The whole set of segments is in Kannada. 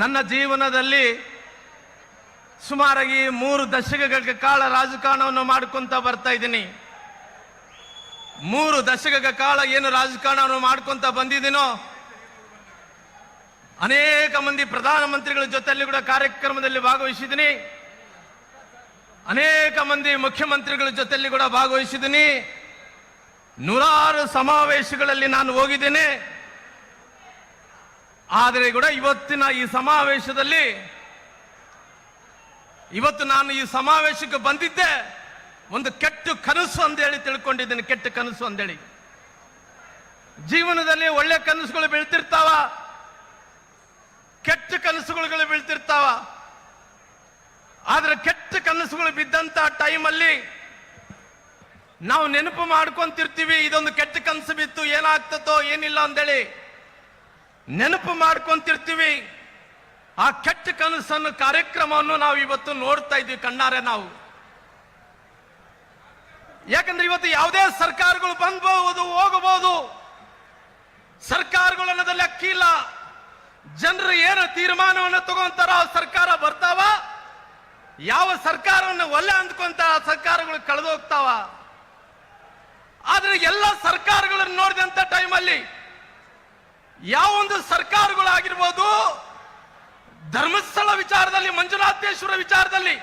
ನನ್ನ ಜೀವನದಲ್ಲಿ ಸುಮಾರಾಗಿ ಮೂರು ದಶಕಗಳ ಕಾಲ ರಾಜಕಾರಣವನ್ನು ಮಾಡ್ಕೊಂತ ಬರ್ತಾ ಇದ್ದೀನಿ. ಮೂರು ದಶಕಗಳ ಕಾಲ ಏನು ರಾಜಕಾರಣವನ್ನು ಮಾಡ್ಕೊಂತ ಬಂದಿದ್ದೀನೋ, ಅನೇಕ ಮಂದಿ ಪ್ರಧಾನಮಂತ್ರಿಗಳ ಜೊತೆಯಲ್ಲಿ ಕೂಡ ಕಾರ್ಯಕ್ರಮದಲ್ಲಿ ಭಾಗವಹಿಸಿದ್ದೀನಿ. ಅನೇಕ ಮಂದಿ ಮುಖ್ಯಮಂತ್ರಿಗಳ ಜೊತೆಯಲ್ಲಿ ಕೂಡ ಭಾಗವಹಿಸಿದ್ದೀನಿ. ನೂರಾರು ಸಮಾವೇಶಗಳಲ್ಲಿ ನಾನು ಹೋಗಿದ್ದೇನೆ. ಆದರೆ ಕೂಡ ಇವತ್ತಿನ ಈ ಸಮಾವೇಶದಲ್ಲಿ, ಇವತ್ತು ನಾನು ಈ ಸಮಾವೇಶಕ್ಕೆ ಬಂದಿದ್ದೆ, ಒಂದು ಕೆಟ್ಟ ಕನಸು ಅಂತೇಳಿ ತಿಳ್ಕೊಂಡಿದ್ದೇನೆ, ಕೆಟ್ಟ ಕನಸು ಅಂತೇಳಿ ಜೀವನದಲ್ಲಿ ಒಳ್ಳೆ ಕನಸುಗಳು ಬೀಳ್ತಿರ್ತಾವ, ಕೆಟ್ಟ ಕನಸುಗಳು ಬೀಳ್ತಿರ್ತಾವ. ಆದ್ರೆ ಕೆಟ್ಟ ಕನಸುಗಳು ಬಿದ್ದಂತ ಟೈಮಲ್ಲಿ ನಾವು ನೆನಪು ಮಾಡ್ಕೊಂತಿರ್ತೀವಿ, ಇದೊಂದು ಕೆಟ್ಟ ಕನಸು ಬಿತ್ತು ಏನಾಗ್ತದೋ ಏನಿಲ್ಲ ಅಂತೇಳಿ ನೆನಪು ಮಾಡ್ಕೊಂತಿರ್ತೀವಿ. ಆ ಕೆಟ್ಟ ಕನಸನ್ನು, ಕಾರ್ಯಕ್ರಮವನ್ನು ನಾವು ಇವತ್ತು ನೋಡ್ತಾ ಇದ್ದೀವಿ ಕಣ್ಣಾರೆ ನಾವು. ಯಾಕಂದ್ರೆ ಇವತ್ತು ಯಾವುದೇ ಸರ್ಕಾರಗಳು ಬಂದ್ಬಹುದು ಹೋಗಬಹುದು ಸರ್ಕಾರಗಳು ಅನ್ನೋದಲ್ಲಿ ಅಕ್ಕಿಲ್ಲ ಜನರು ಏನು ತೀರ್ಮಾನವನ್ನು ತಗೊಂತಾರ ಆ ಸರ್ಕಾರ ಬರ್ತಾವ. ಯಾವ ಸರ್ಕಾರವನ್ನು ಒಲ್ಲೆ ಅಂದ್ಕೊಂತ ಆ ಸರ್ಕಾರಗಳು ಕಳೆದೋಗ್ತಾವ. ಆದ್ರೆ ಎಲ್ಲ ಸರ್ಕಾರಗಳನ್ನು ನೋಡಿದಂತ ಟೈಮಲ್ಲಿ ಯಾವೊಂದು ಸರ್ಕಾರಗಳಾಗಿರ್ಬೋದು, ಧರ್ಮಸ್ಥಳ ವಿಚಾರದಲ್ಲಿ, ಮಂಜುನಾಥೇಶ್ವರ ವಿಚಾರದಲ್ಲಿ,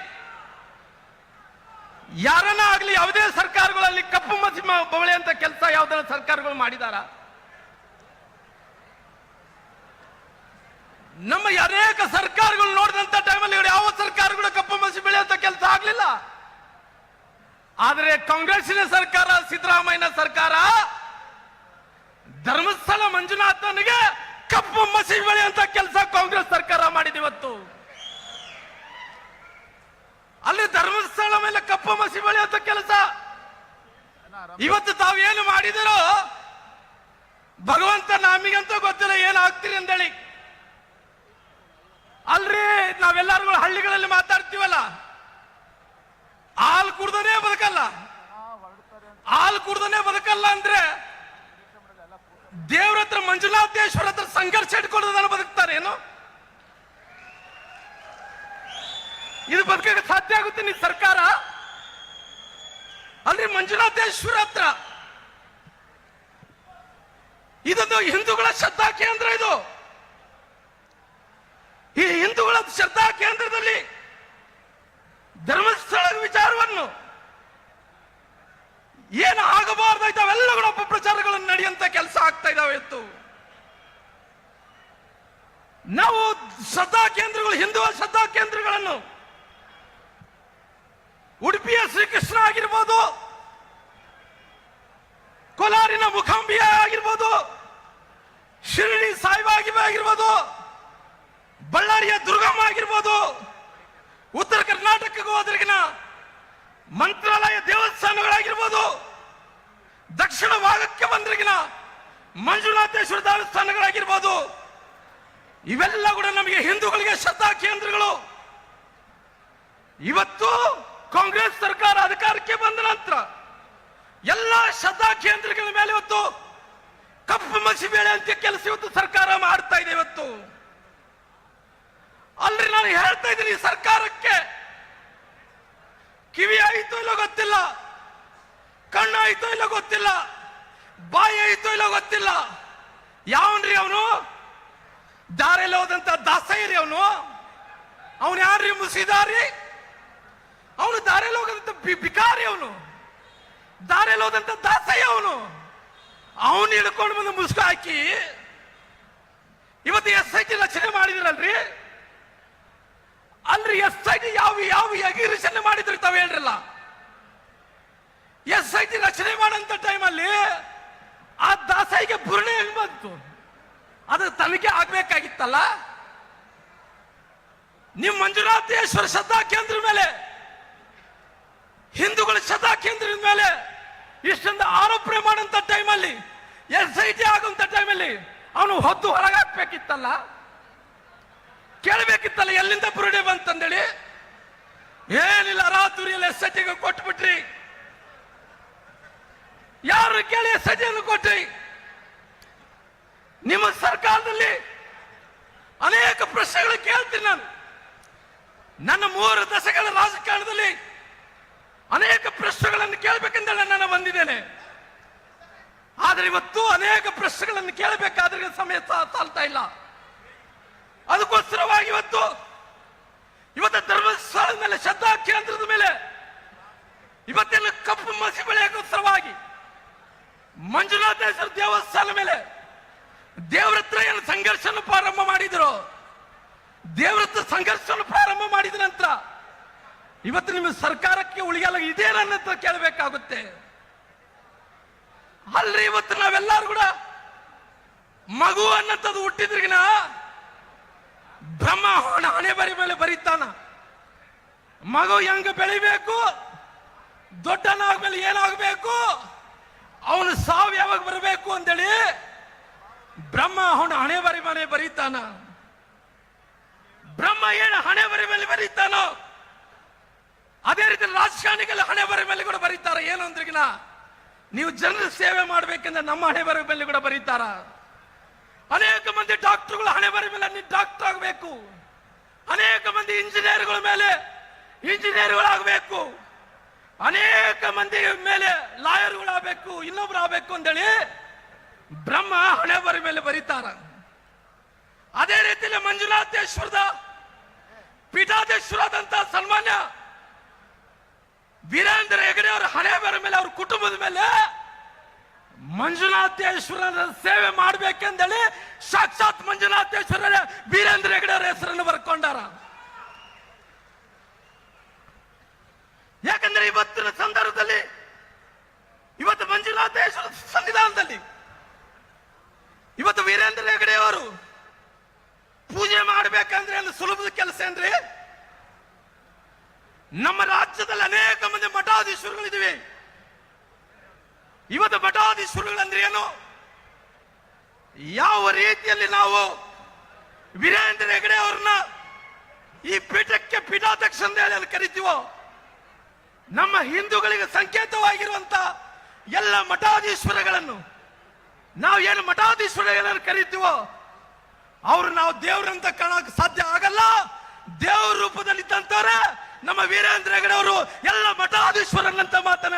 ಯಾರನ್ನ ಆಗಲಿ ಯಾವುದೇ ಸರ್ಕಾರಗಳಲ್ಲಿ ಕಪ್ಪು ಮಸಿ ಬವಳೆ ಅಂತ ಕೆಲಸ ಯಾವುದನ್ನ ಸರ್ಕಾರಗಳು ಮಾಡಿದಾರ? ನಮ್ಮ ಅನೇಕ ಸರ್ಕಾರಗಳು ನೋಡಿದಂತ ಟೈಮಲ್ಲಿ ಯಾವ ಸರ್ಕಾರಗಳು ಕಪ್ಪು ಮಸಿ ಬೆಳೆಯುವಂತ ಕೆಲಸ ಆಗ್ಲಿಲ್ಲ. ಆದರೆ ಕಾಂಗ್ರೆಸ್ಸಿನ ಸರ್ಕಾರ, ಸಿದ್ದರಾಮಯ್ಯನ ಸರ್ಕಾರ ಧರ್ಮಸ್ಥಳ ಮಂಜುನಾಥನಿಗೆ ಕಪ್ಪು ಮಸಿ ಅಂತ ಕೆಲಸ ಕಾಂಗ್ರೆಸ್ ಸರ್ಕಾರ ಮಾಡಿದೆ ಇವತ್ತು. ಅಲ್ಲಿ ಧರ್ಮಸ್ಥಳ ಮೇಲೆ ಕಪ್ಪು ಮಸಿ ಬೆಳೆಯುವಂತ ಕೆಲಸ. ಇವತ್ತು ತಾವು ಏನು ಮಾಡಿದಿರೋ ಭಗವಂತ ನಮಗಂತೂ ಗೊತ್ತಿಲ್ಲ ಏನಾಗ್ತೀರಿ ಅಂತೇಳಿ ಅಲ್ರಿ ನಾವೆಲ್ಲರೂ ಹಳ್ಳಿಗಳಲ್ಲಿ ಮಾತಾಡ್ತೀವಲ್ಲ. ಹಾಲು ಕುಡ್ದನೇ ಬದುಕಲ್ಲ. ಹಾಲು ಕುಡ್ದನೇ ಬದುಕಲ್ಲ ಅಂದ್ರೆ ದೇವ್ರ ಹತ್ರ ಮಂಜುನಾಥೇಶ್ವರ ಹತ್ರ ಸಂಘರ್ಷ ಇಟ್ಕೊಳ್ಳೋದನ್ನ ಬದುಕ್ತಾರೆ, ಏನು? ಇದು ಬದುಕಕ್ಕೆ ಸಾಧ್ಯ ಆಗುತ್ತೆ ನೀ ಸರ್ಕಾರ? ಅಲ್ರಿ ಮಂಜುನಾಥೇಶ್ವರ ಹತ್ರ. ಇದೊಂದು ಹಿಂದೂಗಳ ಶ್ರದ್ಧಾ ಕೇಂದ್ರ ಇದು. ಈ ಹಿಂದೂಗಳ ಶ್ರದ್ಧಾ ಕೇಂದ್ರದಲ್ಲಿ ಧರ್ಮಸ್ಥಳದ ವಿಚಾರವನ್ನು ಏನು ಆಗಬಾರ್ದಾಯ್ತು ಅವೆಲ್ಲ ಕೂಡ ಅಪಪ್ರಚಾರಗಳನ್ನು ನಡೆಯುವಂತ ಕೆಲಸ ಆಗ್ತಾ ಇದಾವೆ ಇತ್ತು ನಾವು ಶ್ರದ್ಧಾ ಕೇಂದ್ರಗಳು, ಹಿಂದೂ ಶ್ರದ್ಧಾ ಕೇಂದ್ರಗಳನ್ನು, ಉಡುಪಿಯ ಶ್ರೀಕೃಷ್ಣ ಆಗಿರ್ಬೋದು, ಕೋಲಾರಿನ ಮುಖಾಂಬಿಯ ಆಗಿರ್ಬೋದು, ಶಿರಡಿ ಸಾಯಿಬಾಗಿಬ ಆಗಿರ್ಬೋದು, ಬಳ್ಳಾರಿಯ ದುರ್ಗಮ್ಮ ಆಗಿರ್ಬೋದು, ಉತ್ತರ ಕರ್ನಾಟಕಕ್ಕೆ ಹೋದ್ರಿಗಿನ ಮಂತ್ರಾಲಯ ದೇವಸ್ಥಾನಗಳಾಗಿರ್ಬೋದು, ದಕ್ಷಿಣ ಭಾಗಕ್ಕೆ ಬಂದ್ರಗಿನ ಮಂಜುನಾಥೇಶ್ವರ ದೇವಸ್ಥಾನಗಳಾಗಿರ್ಬೋದು, ಇವೆಲ್ಲ ಕೂಡ ನಮಗೆ ಹಿಂದೂಗಳಿಗೆ ಶ್ರದ್ಧಾ ಕೇಂದ್ರಗಳು. ಇವತ್ತು ಕಾಂಗ್ರೆಸ್ ಸರ್ಕಾರ ಅಧಿಕಾರಕ್ಕೆ ಬಂದ ನಂತರ ಎಲ್ಲ ಶ್ರದ್ಧಾ ಕೇಂದ್ರಗಳ ಮೇಲೆ ಇವತ್ತು ಕಪ್ಪು ಮಸಿ ಬೇಳೆ ಅಂತ ಕೆಲಸ ಇವತ್ತು ಸರ್ಕಾರ ಮಾಡ್ತಾ ಇದೆ ಇವತ್ತು. ಅಲ್ರಿ ನಾನು ಹೇಳ್ತಾ ಇದ್ದೀನಿ ಸರ್ಕಾರಕ್ಕೆ ಕಿವಿ ಆಯ್ತೋ ಇಲ್ಲ ಗೊತ್ತಿಲ್ಲ, ಕಣ್ಣು ಆಯ್ತೋ ಇಲ್ಲ ಗೊತ್ತಿಲ್ಲ, ಬಾಯಿ ಆಯ್ತೋ ಇಲ್ಲ ಗೊತ್ತಿಲ್ಲ. ಯಾವನ್ರಿ ಅವನು? ದಾರಿಯಲ್ಲಿ ಹೋದಂತ ದಾಸಯ್ಯರಿ ಅವನು. ಅವನು ಯಾರ್ರಿ ಮುಸಿದಾರಿ? ಅವನು ದಾರಿಯಲ್ಲಿ ಹೋಗದಂತ ಬಿಕಾರಿ ಅವನು. ದಾರಿಯಲ್ಲಿ ಹೋದಂತ ದಾಸಯ್ಯ ಅವನು. ಅವನು ಹಿಡ್ಕೊಂಡು ಬಂದು ಮುಸುಕು ಹಾಕಿ ಇವತ್ತು ಎಸ್ ಐ ಟಿ ರಚನೆ ಮಾಡಿದಿರಲ್ರಿ? ಅಲ್ರಿ, ಎಸ್ ಐ ಟಿ ಯಾವ ಯಾವ ಎಗಿರಿಷನ್ ಮಾಡಿದ್ರಿ ತಾವ್ ಹೇಳ್ರಲ್ಲ? ಎಸ್ ಐ ಟಿ ರಚನೆ ಮಾಡಂತ ಟೈಮಲ್ಲಿ ಆ ದಾಸಾಯಿಗೆ ಬುರಣೆ ಹೆಂಗ್ ಬಂತು? ಅದು ತನಿಖೆ ಆಗ್ಬೇಕಾಗಿತ್ತಲ್ಲ? ನಿಮ್ ಮಂಜುನಾಥೇಶ್ವರ ಶ್ರದ್ಧಾ ಕೇಂದ್ರ ಮೇಲೆ, ಹಿಂದೂಗಳ ಶ್ರದ್ಧಾ ಕೇಂದ್ರದ ಮೇಲೆ ಇಷ್ಟೊಂದು ಆರೋಪಣೆ ಮಾಡಂತ ಟೈಮಲ್ಲಿ, ಎಸ್ ಐ ಟಿ ಆಗುವಂತ ಟೈಮಲ್ಲಿ ಅವನು ಹೊತ್ತು ಹೊರಗಾಕ್ಬೇಕಿತ್ತಲ್ಲ? ಕೇಳಬೇಕಿತ್ತಲ್ಲ, ಎಲ್ಲಿಂದ ಬುರುಡೆ ಬಂತಂದೇಳಿ? ಏನಿಲ್ಲ, ರಾತ್ರಿ ಎಸ್ ಸಜ್ಜೆಗೆ ಟಿಗೆ ಕೊಟ್ಬಿಟ್ರಿ. ಯಾರು ಕೇಳಿ ಎಸ್ ಐ ಕೊಟ್ರಿ? ನಿಮ್ಮ ಸರ್ಕಾರದಲ್ಲಿ ಅನೇಕ ಪ್ರಶ್ನೆಗಳು ಕೇಳ್ತೀನಿ ನಾನು. ನನ್ನ ಮೂರು ದಶಕಗಳ ರಾಜಕಾರಣದಲ್ಲಿ ಅನೇಕ ಪ್ರಶ್ನೆಗಳನ್ನು ಕೇಳಬೇಕೆಂದೇಳಿ ನಾನು ಬಂದಿದ್ದೇನೆ. ಆದರೆ ಇವತ್ತು ಅನೇಕ ಪ್ರಶ್ನೆಗಳನ್ನು ಕೇಳಬೇಕಾದ್ರೆ ಸಮಯ ತಾಳ್ತಾ ಇಲ್ಲ. ಅದಕ್ಕೋಸ್ಕರವಾಗಿ ಇವತ್ತು ಇವತ್ತು ಧರ್ಮಸ್ಥಳದ ಮೇಲೆ ಶ್ರದ್ಧಾ ಕೇಂದ್ರದ ಮೇಲೆ ಇವತ್ತೆಲ್ಲ ಕಪ್ಪು ಮಸಿ ಬೆಳೆಯೋಕ್ಕೋಸ್ಕರವಾಗಿ ಮಂಜುನಾಥೇಶ್ವರ ದೇವಸ್ಥಾನ ಮೇಲೆ ದೇವರ ಏನು ಸಂಘರ್ಷ ಪ್ರಾರಂಭ ಮಾಡಿದ್ರು? ದೇವರ ಹತ್ರ ಸಂಘರ್ಷನ ಪ್ರಾರಂಭ ಮಾಡಿದ ನಂತರ ಇವತ್ತು ನಿಮ್ಮ ಸರ್ಕಾರಕ್ಕೆ ಉಳಿಯಲ್ಲ, ಇದೇ ನನ್ನ ಹತ್ರ ಕೇಳಬೇಕಾಗುತ್ತೆ. ಅಲ್ರಿ, ಇವತ್ತು ನಾವೆಲ್ಲರೂ ಕೂಡ ಮಗು ಅನ್ನಂಥದ್ದು ಹುಟ್ಟಿದ್ರಿಗಿನ ಹೊಣ ಹಣೆ ಬರಿ ಮೇಲೆ ಬರೀತಾನ. ಮಗು ಹೆಂಗ ಬೆಳಿಬೇಕು? ದೊಡ್ಡನಾದ್ಮೇಲೆ ಏನಾಗಬೇಕು? ಅವನು ಸಾವು ಯಾವಾಗ ಬರಬೇಕು ಅಂತೇಳಿ ಬ್ರಹ್ಮ ಅವನ ಹಣೆ ಬರಿ ಮೇಲೆ ಬರೀತಾನ. ಬ್ರಹ್ಮ ಏನು ಹಣೆ ಬರಿ ಮೇಲೆ ಬರೀತಾನೋ? ಅದೇ ರೀತಿ ರಾಜಕಾರಣಿಗಳ ಹಣೆ ಬರಿ ಮೇಲೆ ಕೂಡ ಬರೀತಾರ. ಏನು ಅಂದ್ರಿಗಿನ? ನೀವು ಜನರ ಸೇವೆ ಮಾಡ್ಬೇಕಂದ್ರೆ ನಮ್ಮ ಹಣೆ ಬರಿ ಮೇಲೆ ಕೂಡ ಬರೀತಾರ. ಅನೇಕ ಮಂದಿ ಡಾಕ್ಟರ್ಗಳು ಹಣೆ ಬರ ಮೇಲೆ ನೀವು ಡಾಕ್ಟರ್ ಆಗಬೇಕು. ಅನೇಕ ಮಂದಿ ಇಂಜಿನಿಯರ್ಗಳ ಮೇಲೆ ಇಂಜಿನಿಯರ್ಗಳಾಗಬೇಕು. ಅನೇಕ ಮಂದಿ ಮೇಲೆ ಲಾಯರ್ಗಳಾಗಬೇಕು ಇನ್ನೊಬ್ರು ಆಗಬೇಕು ಅಂತೇಳಿ ಬ್ರಹ್ಮ ಹಣೆ ಬರ ಮೇಲೆ ಬರೀತಾರ. ಅದೇ ರೀತಿಯಲ್ಲಿ ಮಂಜುನಾಥೇಶ್ವರದ ಪೀಠಾಧೇಶ್ವರದಂತ ಸನ್ಮಾನ್ಯ ವೀರೇಂದ್ರ ಹೆಗಡೆ ಅವರ ಹಣೆ ಬರ ಮೇಲೆ ಅವ್ರ ಕುಟುಂಬದ ಮೇಲೆ ಮಂಜುನಾಥೇಶ್ವರನ ಸೇವೆ ಮಾಡ್ಬೇಕೆಂದೇಳಿ ಸಾಕ್ಷಾತ್ ಮಂಜುನಾಥೇಶ್ವರ ವೀರೇಂದ್ರ ಹೆಗಡೆಯವರ ಹೆಸರನ್ನು ಬರ್ಕೊಂಡಾರ. ಯಾಕಂದ್ರೆ ಇವತ್ತಿನ ಸಂದರ್ಭದಲ್ಲಿ ಇವತ್ತು ಮಂಜುನಾಥೇಶ್ವರ ಸನ್ನಿಧಾನದಲ್ಲಿ ಇವತ್ತು ವೀರೇಂದ್ರ ಹೆಗಡೆಯವರು ಪೂಜೆ ಮಾಡ್ಬೇಕಂದ್ರೆ ಅಲ್ಲಿ ಸುಲಭದ ಕೆಲಸ ಏನ್ರಿ? ನಮ್ಮ ರಾಜ್ಯದಲ್ಲಿ ಅನೇಕ ಮಂದಿ ಮಠಾಧೀಶ್ವರಗಳಿವೆ ಇವತ್ತು ಬಟಾಧೀಶ್ವರಗಳಂದ್ರೆ ಏನು? ಯಾವ ರೀತಿಯಲ್ಲಿ ನಾವು ವೀರೇಂದ್ರ ಹೆಗಡೆ ಅವ್ರನ್ನ ಈ ಪೀಠಕ್ಕೆ ಪೀಠಾಧ್ಯಕ್ಷ ಅಂತ ಹೇಳಿ ಅಲ್ಲಿ ಕರಿತೀವೋ? ನಮ್ಮ ಹಿಂದೂಗಳಿಗೆ ಸಂಕೇತವಾಗಿರುವಂತ ಎಲ್ಲ ಮಠಾಧೀಶ್ವರಗಳನ್ನು ನಾವು ಏನು ಮಠಾಧೀಶ್ವರಗಳನ್ನು ಕರಿತೀವೋ, ಅವ್ರು ನಾವು ದೇವ್ರಂತ ಕಾಣಕ್ ಸಾಧ್ಯ ಆಗಲ್ಲ. ದೇವ್ರ ರೂಪದಲ್ಲಿದ್ದಂತವ್ರೆ ನಮ್ಮ ವೀರೇಂದ್ರ ಹೆಗಡೆ ಅವರು ಎಲ್ಲ ಮಠಾಧೀಶ್ವರನಂತ ಮಾತನ್ನ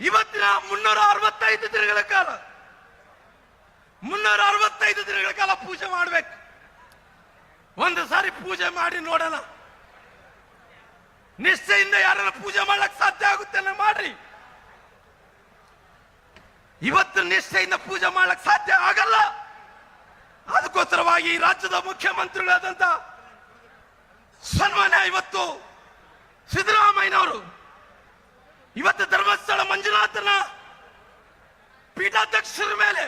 ಇವತ್ತಿನ ಮುನ್ನೂರ ಅರವತ್ತೈದು ದಿನಗಳ ಕಾಲ, ಮುನ್ನೂರ ಅರವತ್ತೈದು ದಿನಗಳ ಕಾಲ ಪೂಜೆ ಮಾಡ್ಬೇಕು. ಒಂದು ಸಾರಿ ಪೂಜೆ ಮಾಡಿ ನೋಡೋಣ. ನಿಷ್ಠೆಯಿಂದ ಯಾರನ್ನ ಪೂಜೆ ಮಾಡಕ್ ಸಾಧ್ಯ ಆಗುತ್ತೆ ಮಾಡ್ರಿ ಇವತ್ತು ನಿಷ್ಠೆಯಿಂದ ಪೂಜೆ ಮಾಡಕ್ ಸಾಧ್ಯ ಆಗಲ್ಲ. ಅದಕ್ಕೋಸ್ಕರವಾಗಿ ರಾಜ್ಯದ ಮುಖ್ಯಮಂತ್ರಿಗಳಾದಂತ ಸನ್ಮಾನ್ಯ ಇವತ್ತು ಸಿದ್ದರಾಮಯ್ಯನವರು ಇವತ್ತು ಧರ್ಮಸ್ಥಳ ಮಂಜುನಾಥನ ಪೀಠಾಧ್ಯಕ್ಷರ ಮೇಲೆ,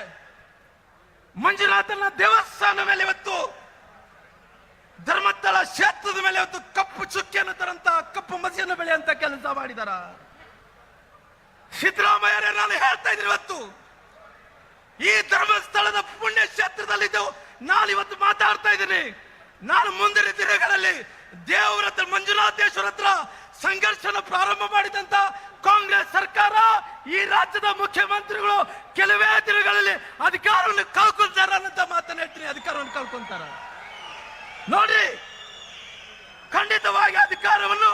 ಮಂಜುನಾಥನ ದೇವಸ್ಥಾನ ಮೇಲೆ ಇವತ್ತು, ಧರ್ಮಸ್ಥಳ ಕ್ಷೇತ್ರದ ಮೇಲೆ ಇವತ್ತು ಕಪ್ಪು ಚುಕ್ಕಿಯನ್ನು ತರಂತ ಕಪ್ಪು ಮಸಿಯನ್ನು ಬೆಳೆಯಂತ ಕೆಲಸ ಮಾಡಿದಾರ. ಸಿದ್ದರಾಮಯ್ಯರೇ, ನಾನು ಹೇಳ್ತಾ ಇದ್ದೀನಿ ಇವತ್ತು, ಈ ಧರ್ಮಸ್ಥಳದ ಪುಣ್ಯ ಕ್ಷೇತ್ರದಲ್ಲಿದ್ದು ನಾನು ಇವತ್ತು ಮಾತಾಡ್ತಾ ಇದ್ದೀನಿ. ನಾನು ಮುಂದಿನ ದಿನಗಳಲ್ಲಿ ದೇವರ ಹತ್ರ, ಮಂಜುನಾಥೇಶ್ವರ ಹತ್ರ ಸಂಘರ್ಷನ ಪ್ರಾರಂಭ ಮಾಡಿದಂತ ಕಾಂಗ್ರೆಸ್ ಸರ್ಕಾರ ಈ ರಾಜ್ಯದ ಮುಖ್ಯಮಂತ್ರಿಗಳು ಕೆಲವೇ ದಿನಗಳಲ್ಲಿ ಅಧಿಕಾರವನ್ನು ಕಳ್ಕೊಳ್ತಾರ ಅಂತ ಮಾತನ್ನ ಹೇಳ್ತೀನಿ. ಅಧಿಕಾರವನ್ನು ಕಳ್ಕೊಂತಾರ. ನೋಡಿ ಖಂಡಿತವಾಗಿ ಅಧಿಕಾರವನ್ನು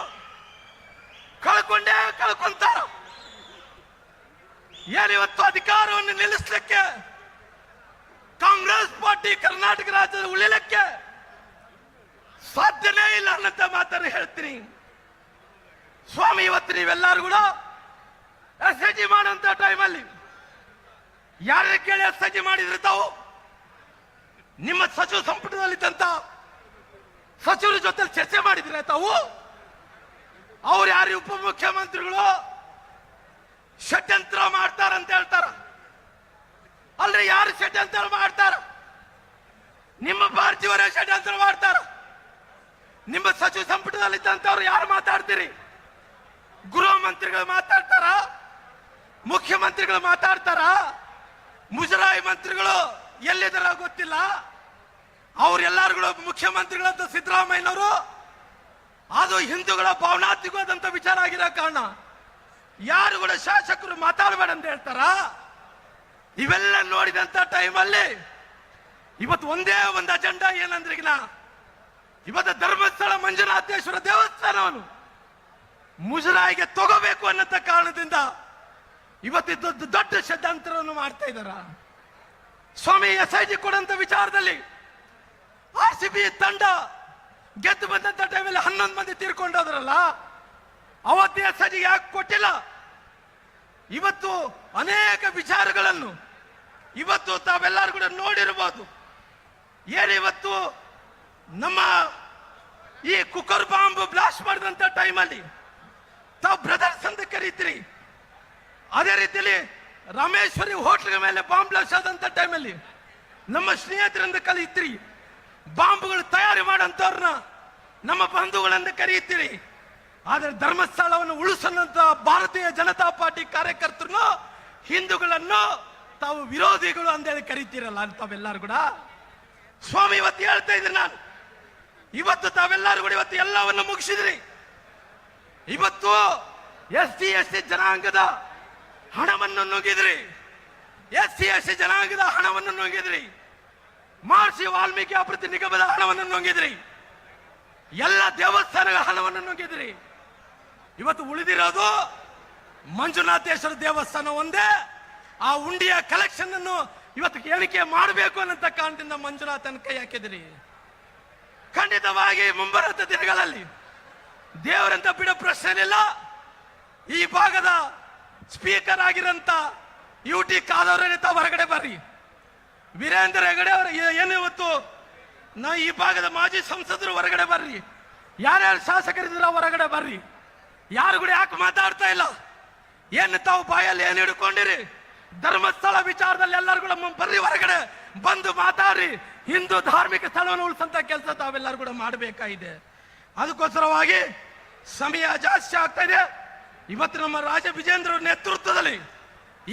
ಕಳ್ಕೊಂಡೇ ಕಳ್ಕೊಂತಾರ. ಏನಿವತ್ತು ಅಧಿಕಾರವನ್ನು ನಿಲ್ಲಿಸಲಿಕ್ಕೆ? ಕಾಂಗ್ರೆಸ್ ಪಾರ್ಟಿ ಕರ್ನಾಟಕ ರಾಜ್ಯದ ಉಳಿಲಿಕ್ಕೆ ಸಾಧ್ಯನೇ ಇಲ್ಲ ಅನ್ನಂತ ಮಾತನ್ನು ಹೇಳ್ತೀನಿ. ಸ್ವಾಮಿ, ಇವತ್ತು ನೀವೆಲ್ಲರೂ ಕೂಡ ಎಸ್ ಐ ಜಿ ಮಾಡುವಂತ ಟೈಮಲ್ಲಿ ಯಾರೇ ಕೇಳಿ ಎಸ್ ಐ ಜಿ ಮಾಡಿದ್ರೆ ತಾವು ನಿಮ್ಮ ಸಚಿವ ಸಂಪುಟದಲ್ಲಿದ್ದಂತ ಸಚಿವರ ಜೊತೆ ಚರ್ಚೆ ಮಾಡಿದ್ರೆ ತಾವು, ಅವ್ರು ಯಾರು ಉಪಮುಖ್ಯಮಂತ್ರಿಗಳು ಷಡ್ಯಂತ್ರ ಮಾಡ್ತಾರಂತ ಹೇಳ್ತಾರ. ಅಲ್ರಿ, ಯಾರು ಷಡ್ಯಂತ್ರ ಮಾಡ್ತಾರ? ನಿಮ್ಮ ಪಾರ್ಟಿಯವರೇ ಷಡ್ಯಂತ್ರ ಮಾಡ್ತಾರ? ನಿಮ್ಮ ಸಚಿವ ಸಂಪುಟದಲ್ಲಿದ್ದಂಥವ್ರು ಯಾರು ಮಾತಾಡ್ತೀರಿ? ಗೃಹ ಮಂತ್ರಿಗಳು ಮಾತಾಡ್ತಾರ? ಮುಖ್ಯಮಂತ್ರಿಗಳು ಮಾತಾಡ್ತಾರ? ಮುಜರಾಯಿ ಮಂತ್ರಿಗಳು ಎಲ್ಲಿದಾರ ಗೊತ್ತಿಲ್ಲ. ಅವ್ರೆಲ್ಲರೂ ಮುಖ್ಯಮಂತ್ರಿಗಳಂತ ಸಿದ್ದರಾಮಯ್ಯನವರು. ಅದು ಹಿಂದೂಗಳ ಭಾವನಾತ್ಮಕವಾದಂತ ವಿಚಾರ ಆಗಿರೋ ಕಾರಣ. ಯಾರು ಕೂಡ ಶಾಸಕರು ಮಾತಾಡಬೇಡ ಅಂತ ಹೇಳ್ತಾರ? ಇವೆಲ್ಲ ನೋಡಿದಂತ ಟೈಮಲ್ಲಿ ಇವತ್ತು ಒಂದೇ ಒಂದು ಅಜೆಂಡಾ ಏನಂದ್ರೆ ಇವತ್ತು ಧರ್ಮಸ್ಥಳ ಮಂಜುನಾಥೇಶ್ವರ ದೇವಸ್ಥಾನವನ್ನು ಮುಜರಾಯಿಗೆ ತಗೋಬೇಕು ಅನ್ನೋಂಥ ಕಾರಣದಿಂದ ಇವತ್ತಿದ್ದ ದೊಡ್ಡ- ಶ್ರದ್ಧಾಂತರವನ್ನು ಮಾಡ್ತಾ ಇದ್ದಾರ? ಸ್ವಾಮಿ, ಎಸ್ ಐ ಜಿ ಕೊಡಂತ ವಿಚಾರದಲ್ಲಿ ಆರ್ ಸಿ ಬಿ ತಂಡ ಗೆದ್ದು ಬಂದಂತ ಟೈಮಲ್ಲಿ ಹನ್ನೊಂದು ಮಂದಿ ತೀರ್ಕೊಂಡೋದ್ರಲ್ಲ, ಅವತ್ತು ಎಸ್ ಐ ಜಿ ಯಾಕೆ ಕೊಟ್ಟಿಲ್ಲ? ಇವತ್ತು ಅನೇಕ ವಿಚಾರಗಳನ್ನು ಇವತ್ತು ತಾವೆಲ್ಲರೂ ಕೂಡ ನೋಡಿರಬಹುದು. ಏನಿವತ್ತು ನಮ್ಮ ಈ ಕುಕ್ಕರ್ ಬಾಂಬ್ ಬ್ಲಾಸ್ಟ್ ಮಾಡಿದಂತ ಟೈಮಲ್ಲಿ ಕರೀತೀರಿ. ಅದೇ ರೀತಿಯಲ್ಲಿ ರಾಮೇಶ್ವರಿ ಹೋಟ್ಲ್ ಮೇಲೆ ಬಾಂಬ್ ಬ್ಲಾಸ್ಟ್ ಆದಂತ ಟೈಮಲ್ಲಿ ನಮ್ಮ ಸ್ನೇಹಿತರಿಂದ ಕಲಿತೀರಿ ಬಾಂಬ್ಗಳು ತಯಾರಿ ಮಾಡೋಂಥವ್ರನ್ನ ನಮ್ಮ ಬಂಧುಗಳನ್ನು ಕರೆಯುತ್ತೀರಿ ಆದರೆ ಧರ್ಮಸ್ಥಳವನ್ನು ಉಳಿಸನ್ನಂತ ಭಾರತೀಯ ಜನತಾ ಪಾರ್ಟಿ ಕಾರ್ಯಕರ್ತರನ್ನು, ಹಿಂದೂಗಳನ್ನು ತಾವು ವಿರೋಧಿಗಳು ಅಂತೇಳಿ ಕರಿತೀರಲ್ಲ ತಾವೆಲ್ಲರೂ ಕೂಡ. ಸ್ವಾಮಿ, ಇವತ್ತು ಹೇಳ್ತಾ ಇದ್ದೀನಿ ನಾನು. ಇವತ್ತು ತಾವೆಲ್ಲರೂ ಕೂಡ ಇವತ್ತು ಎಲ್ಲವನ್ನು ಮುಗಿಸಿದ್ರಿ. ಇವತ್ತು ಎಸ್ ಸಿ ಎಸ್ ಸಿ ಜನಾಂಗದ ಹಣವನ್ನು ನುಗ್ಗಿದ್ರಿ ಎಸ್ ಸಿ ಎಸ್ ಸಿ ಜನಾಂಗದ ಹಣವನ್ನು ನುಂಗಿದ್ರಿ. ಮಹರ್ಷಿ ವಾಲ್ಮೀಕಿ ಅಭಿವೃದ್ಧಿ ನಿಗಮದ ಹಣವನ್ನು ನುಂಗಿದ್ರಿ. ಎಲ್ಲ ದೇವಸ್ಥಾನಗಳ ಹಣವನ್ನು ನುಂಗಿದ್ರಿ. ಇವತ್ತು ಉಳಿದಿರೋದು ಮಂಜುನಾಥೇಶ್ವರ ದೇವಸ್ಥಾನ ಒಂದೇ. ಆ ಉಂಡಿಯ ಕಲೆಕ್ಷನ್ ಅನ್ನು ಇವತ್ತು ಎಣಿಕೆ ಮಾಡಬೇಕು ಅನ್ನಂತ ಕಾರಣದಿಂದ ಮಂಜುನಾಥನ ಕೈ ಹಾಕಿದ್ರಿ. ಖಂಡಿತವಾಗಿ ಮುಂಬರುವ ದಿನಗಳಲ್ಲಿ ದೇವರಂತ ಬಿಡೋ ಪ್ರಶ್ನೆ ಇಲ್ಲ. ಈ ಭಾಗದ ಸ್ಪೀಕರ್ ಆಗಿರಂತ ಯು ಟಿ ಕಾದವರೇ ತಾವು ಹೊರಗಡೆ ಬರ್ರಿ. ವೀರೇಂದ್ರ ಹೆಗಡೆ ಅವರು ಏನು ಇವತ್ತು? ನಾ ಈ ಭಾಗದ ಮಾಜಿ ಸಂಸದರು ಹೊರಗಡೆ ಬರ್ರಿ. ಯಾರ್ಯಾರು ಶಾಸಕರಿದ್ರ ಹೊರಗಡೆ ಬರ್ರಿ. ಯಾರು ಕೂಡ ಯಾಕೆ ಮಾತಾಡ್ತಾ ಇಲ್ಲ? ಏನು ತಾವು ಬಾಯಲ್ಲಿ ಏನು ಹಿಡ್ಕೊಂಡಿರಿ? ಧರ್ಮಸ್ಥಳ ವಿಚಾರದಲ್ಲಿ ಎಲ್ಲರೂ ಕೂಡ ಬರ್ರಿ ಹೊರಗಡೆ, ಬಂದು ಮಾತಾಡ್ರಿ. ಹಿಂದೂ ಧಾರ್ಮಿಕ ಸ್ಥಳವನ್ನು ಉಳಿಸಂತ ಕೆಲಸ ತಾವೆಲ್ಲರೂ ಕೂಡ ಮಾಡಬೇಕಾಗಿದೆ. ಅದಕ್ಕೋಸ್ಕರವಾಗಿ ಸಮಯ ಜಾಸ್ತಿ ಆಗ್ತಾ ಇದೆ. ಇವತ್ತು ನಮ್ಮ ರಾಜ ವಿಜೇಂದ್ರ ನೇತೃತ್ವದಲ್ಲಿ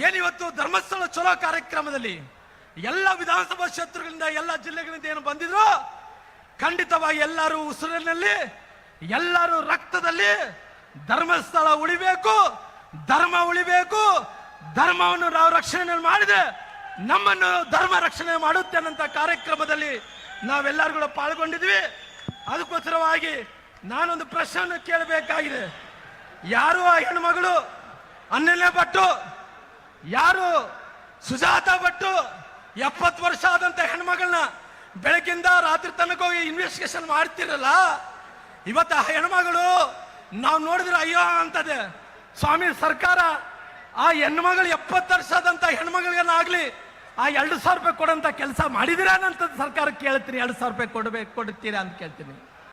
ಏನಿವತ್ತು ಧರ್ಮಸ್ಥಳ ಚಲೋ ಕಾರ್ಯಕ್ರಮದಲ್ಲಿ ಎಲ್ಲ ವಿಧಾನಸಭಾ ಕ್ಷೇತ್ರಗಳಿಂದ ಎಲ್ಲ ಜಿಲ್ಲೆಗಳಿಂದ ಏನು ಬಂದಿದ್ರು ಖಂಡಿತವಾಗಿ ಎಲ್ಲರೂ ಉಸಿರಿನಲ್ಲಿ, ಎಲ್ಲರೂ ರಕ್ತದಲ್ಲಿ ಧರ್ಮಸ್ಥಳ ಉಳಿಬೇಕು, ಧರ್ಮ ಉಳಿಬೇಕು, ಧರ್ಮವನ್ನು ನಾವು ರಕ್ಷಣೆ ಮಾಡಿದೆ ನಮ್ಮನ್ನು ಧರ್ಮ ರಕ್ಷಣೆ ಮಾಡುತ್ತೆ ಅನ್ನಂತ ಕಾರ್ಯಕ್ರಮದಲ್ಲಿ ನಾವೆಲ್ಲರೂ ಕೂಡ ಪಾಲ್ಗೊಂಡಿದ್ವಿ. ಅದಕ್ಕೋಸ್ಕರವಾಗಿ ನಾನೊಂದು ಪ್ರಶ್ನೆಯನ್ನು ಕೇಳಬೇಕಾಗಿದೆ. ಯಾರು ಆ ಹೆಣ್ಮಗಳು? ಅನ್ನೆಲೆ ಭಟ್ಟು? ಯಾರು ಸುಜಾತ ಭಟ್ಟು? ಎಪ್ಪತ್ತು ವರ್ಷ ಆದಂತ ಹೆಣ್ಮಗಳನ್ನ ಬೆಳಗಿಂದ ರಾತ್ರಿ ತನಕ ಹೋಗಿ ಇನ್ವೆಸ್ಟಿಗೇಷನ್ ಮಾಡ್ತಿರಲ್ಲ? ಇವತ್ತು ಆ ಹೆಣ್ಮಗಳು ನಾವು ನೋಡಿದ್ರೆ ಅಯ್ಯೋ ಅಂತದೆ. ಸ್ವಾಮಿ, ಸರ್ಕಾರ ಆ ಹೆಣ್ಮಗಳು ಎಪ್ಪತ್ತು ವರ್ಷ ಆದಂತ ಹೆಣ್ಮಗಳಿಗೇನಾಗ್ಲಿ ಆ ಎರಡು ಸಾವಿರ ರೂಪಾಯಿ ಕೊಡೋಂಥ ಕೆಲಸ ಮಾಡಿದಿರ ಅಂತ ಸರ್ಕಾರ ಕೇಳ್ತೀನಿ ಎರಡು ಸಾವಿರ ರೂಪಾಯಿ ಕೊಡ್ಬೇಕು, ಕೊಡ್ತೀರಾ ಅಂತ ಕೇಳ್ತೀನಿ.